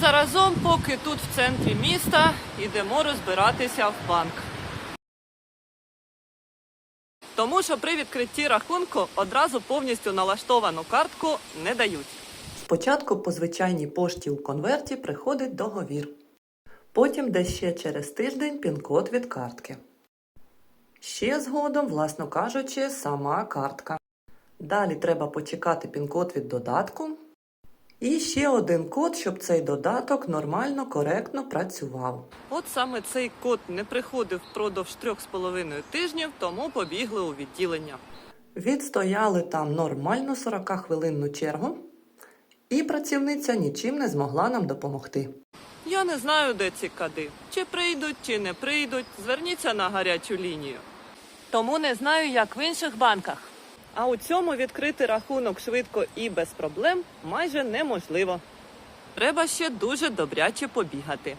заразом, поки тут в центрі міста йдемо розбиратися в банк. Тому що при відкритті рахунку одразу повністю налаштовану картку не дають. Спочатку по звичайній пошті у конверті приходить договір. Потім десь ще через тиждень пін-код від картки. Ще згодом, власно кажучи, сама картка. Далі треба почекати пін-код від додатку. І ще один код, щоб цей додаток нормально, коректно працював. От саме цей код не приходив впродовж трьох з половиною тижнів, тому побігли у відділення. Відстояли там нормально 40-хвилинну чергу, і працівниця нічим не змогла нам допомогти. Я не знаю, де ці кади. Чи прийдуть, чи не прийдуть. Зверніться на гарячу лінію. Тому не знаю, як в інших банках. А у цьому відкрити рахунок швидко і без проблем майже неможливо. Треба ще дуже добряче побігати.